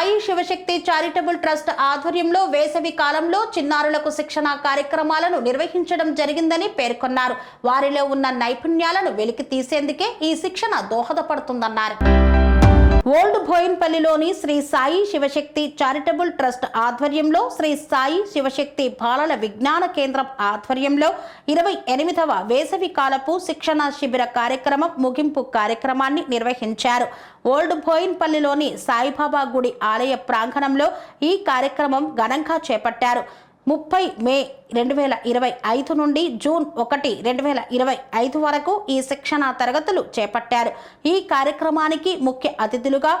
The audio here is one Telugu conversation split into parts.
సాయి శివశక్తి చారిటబుల్ ట్రస్ట్ ఆధ్వర్యంలో వేసవి కాలంలో చిన్నారులకు శిక్షణ కార్యక్రమాలను నిర్వహించడం జరిగిందని పేర్కొన్నారు. వారిలో ఉన్న నైపుణ్యాలను వెలికి తీసేందుకే ఈ శిక్షణ దోహదపడుతుందన్నారు. ఓల్డ్ బోయిన్పల్లిలోని శ్రీ సాయి శివశక్తి చారిటబుల్ ట్రస్ట్ ఆధ్వర్యంలో శ్రీ సాయి శివశక్తి బాలల విజ్ఞాన కేంద్రం ఆధ్వర్యంలో ఇరవై ఎనిమిదవ వేసవి కాలపు శిక్షణ శిబిర కార్యక్రమం ముగింపు కార్యక్రమాన్ని నిర్వహించారు. ఓల్డ్ బోయిన్పల్లిలోని సాయిబాబా గుడి ఆలయ ప్రాంగణంలో ఈ కార్యక్రమం ఘనంగా చేపట్టారు. ముప్పై మే రెండు వేల ఇరవై ఐదు నుండి జూన్ ఒకటి రెండు వేల ఇరవై ఐదు వరకు ఈ శిక్షణ తరగతులు చేపట్టారు. ఈ కార్యక్రమానికి ముఖ్య అతిథులుగా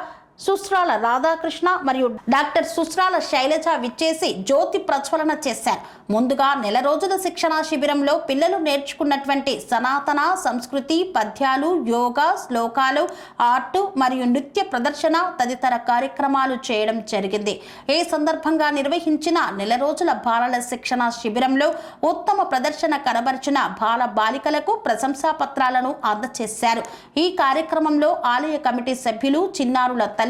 సుస్రాల రాధాకృష్ణ మరియు డాక్టర్ సుస్రాల శైలజ విచ్చేసి జ్యోతి ప్రజ్వలన చేశారు. ముందుగా నెల రోజుల శిక్షణ శిబిరంలో పిల్లలు నేర్చుకున్నటువంటి సనాతన సంస్కృతి పద్యాలు యోగా శ్లోకాలు ఆర్ట్ మరియు నృత్య ప్రదర్శన తదితర కార్యక్రమాలు చేయడం జరిగింది. ఈ సందర్భంగా నిర్వహించిన నెల రోజుల బాలల శిక్షణ శిబిరంలో ఉత్తమ ప్రదర్శన కనబరిచిన బాల బాలికలకు ప్రశంసా పత్రాలను అందజేశారు. ఈ కార్యక్రమంలో ఆలయ కమిటీ సభ్యులు చిన్నారుల తల్లి